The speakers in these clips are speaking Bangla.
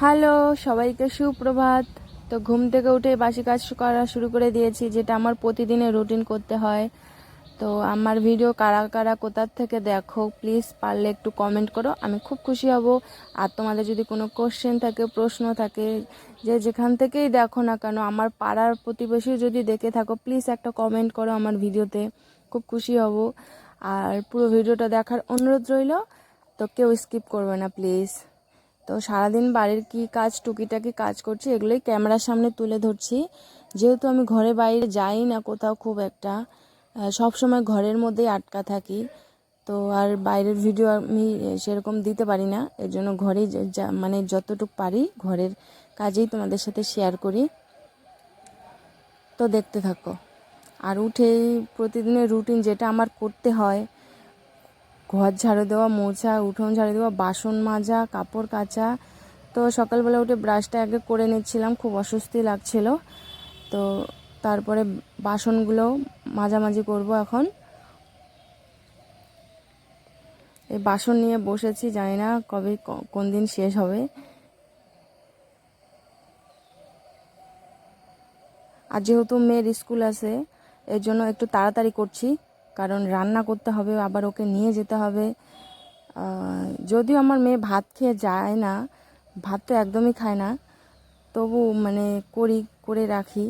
হ্যালো, সবাইকে সুপ্রভাত। তো ঘুম থেকে উঠে বাসি কাজ করা শুরু করে দিয়েছি, যেটা আমার প্রতিদিনের রুটিন করতে হয়। তো আমার ভিডিও কারা কারা কোথার থেকে দেখো, প্লিজ পারলে একটু কমেন্ট করো, আমি খুব খুশি হব। আর তোমাদের যদি কোনো কোশ্চেন থাকে, প্রশ্ন থাকে, যে যেখান থেকেই দেখো না কেন, আমার পাড়ার প্রতিবেশী যদি দেখে থাকো প্লিজ একটা কমেন্ট করো আমার ভিডিওতে, খুব খুশি হব। আর পুরো ভিডিওটা দেখার অনুরোধ রইল, তো কেউ স্কিপ করবে না প্লিজ তো সারাদিন বাড়ির কি কাজ, টুকিটাকি কাজ করছি, এগুলোই ক্যামেরার সামনে তুলে ধরছি। যেহেতু আমি ঘরে বাইরে যাই না কোথাও খুব একটা সব সময় ঘরের মধ্যেই আটকা থাকি। তো আর বাইরের ভিডিও আমি সেরকম দিতে পারি না, এর জন্য ঘরেই মানে যতটুকু পারি ঘরের কাজেই তোমাদের সাথে শেয়ার করি। তো দেখতে থাকো। আর উঠেই প্রতিদিনের রুটিন যেটা আমার করতে হয় ঘর ঝাড়ু দেওয়া, মোছা, উঠোন ঝাড়ু দেওয়া, বাসন মাজা, কাপড় কাচা। তো সকালবেলা উঠে ব্রাশটা আগে করে নিচ্ছিলাম, খুব অস্বস্তি লাগছিল। তো তারপরে বাসনগুলো মাঝামাঝি করব এখন। এই বাসন নিয়ে বসেছি, জানি না কবে কোন দিন শেষ হবে। আর যেহেতু মেয়ের স্কুল আছে, এর জন্য একটু তাড়াতাড়ি করছি। কারণ রান্না করতে হবে, আবার ওকে নিয়ে যেতে হবে। যদিও আমার মেয়ে ভাত খেয়ে যায় না, ভাত তো একদমই খায় না, তবু মানে করি, করে রাখি।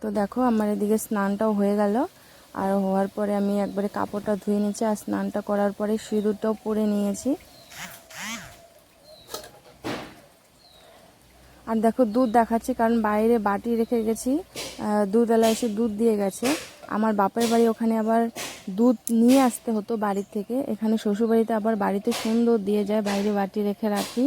তো দেখো আমার এদিকে স্নানটাও হয়ে গেল, আর হওয়ার পরে আমি একবারে কাপড়টা ধুয়ে নিয়েছি, আর স্নানটা করার পরে সিঁদুরটাও পরে নিয়েছি। আর দেখো দুধ দেখাচ্ছি, কারণ বাইরে বাটি রেখে গেছি দুধওয়ালা এসে দুধ দিয়ে গেছে। আমার বাপের বাড়ি ওখানে আবার দুধ নিয়ে আসতে হতো বাড়ির থেকে। এখানে শ্বশুরবাড়িতে আবার বাড়িতে সুন্দর দিয়ে যায়, বাইরে বাটি রেখে রাখি।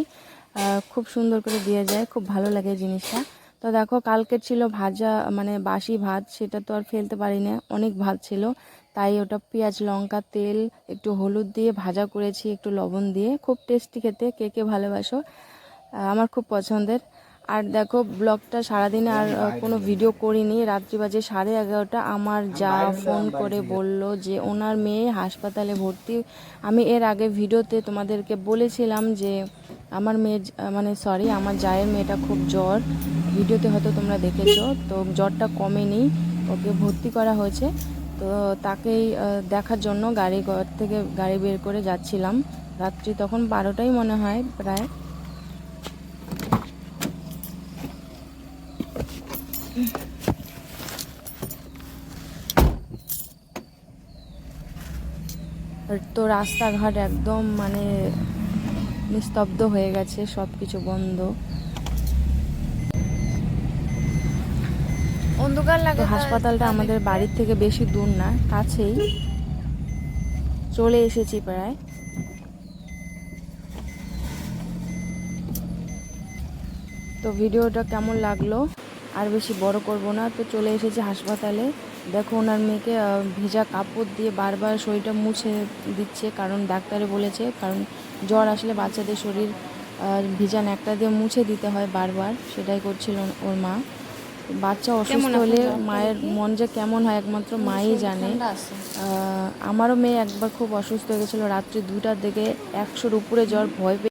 খুব সুন্দর করে দিয়ে যায়, খুব ভালো লাগে জিনিসটা। তো দেখো, কালকে ছিল ভাজা মানে বাসি ভাত, সেটা তো আর ফেলতে পারি না, অনেক ভাত ছিল। তাই ওটা পেঁয়াজ, লঙ্কা, তেল, একটু হলুদ দিয়ে ভাজা করেছি, একটু লবণ দিয়ে। খুব টেস্টি খেতে, কে কে ভালোবাসো। আমার খুব পছন্দের। আর দেখো ব্লগটা সারাদিনে আর কোনো ভিডিও করিনি। রাত্রি বাজে সাড়ে এগারোটা। আমার যা ফোন করে বলল যে, ওনার মেয়ে হাসপাতালে ভর্তি। আমি এর আগে ভিডিওতে তোমাদেরকে বলেছিলাম যে, আমার মেয়ে মানে সরি আমার জায়ের মেয়েটা খুব জ্বর। ভিডিওতে হয়তো তোমরা দেখেছ। তো জ্বরটা কমেনি। ওকে ভর্তি করা হয়েছে। তো তাকেই দেখার জন্য গাড়ি ঘর থেকে গাড়ি বের করে যাচ্ছিলাম। রাত্রি তখন বারোটাই মনে হয় প্রায়। তো রাস্তাঘাট একদম মানে নিস্তব্ধ হয়ে গেছে সব কিছু বন্ধ। অন্ধকার লাগে হাসপাতালটা আমাদের বাড়ির থেকে বেশি দূর না কাছেই। চলে এসেছি প্রায়। তো ভিডিওটা কেমন লাগল? আর বেশি বড় করব না। তো চলে এসেছি হাসপাতালে। দেখো ওনার মেয়েকে ভেজা কাপড় দিয়ে বারবার শরীরটা মুছে দিচ্ছে। কারণ ডাক্তারে বলেছে কারণ জ্বর আসলে বাচ্চাদের শরীর ভেজা ন্যাকটা দিয়ে মুছে দিতে হয় বারবার। সেটাই করছিল ওর মা। বাচ্চা অসুস্থ হলে মায়ের মন যে কেমন হয় একমাত্র মাই জানে। আমারও মেয়ে একবার খুব অসুস্থ হয়ে গেছিল। রাত্রি দুটার দিকে একশোর উপরে জ্বর ভয় পেয়ে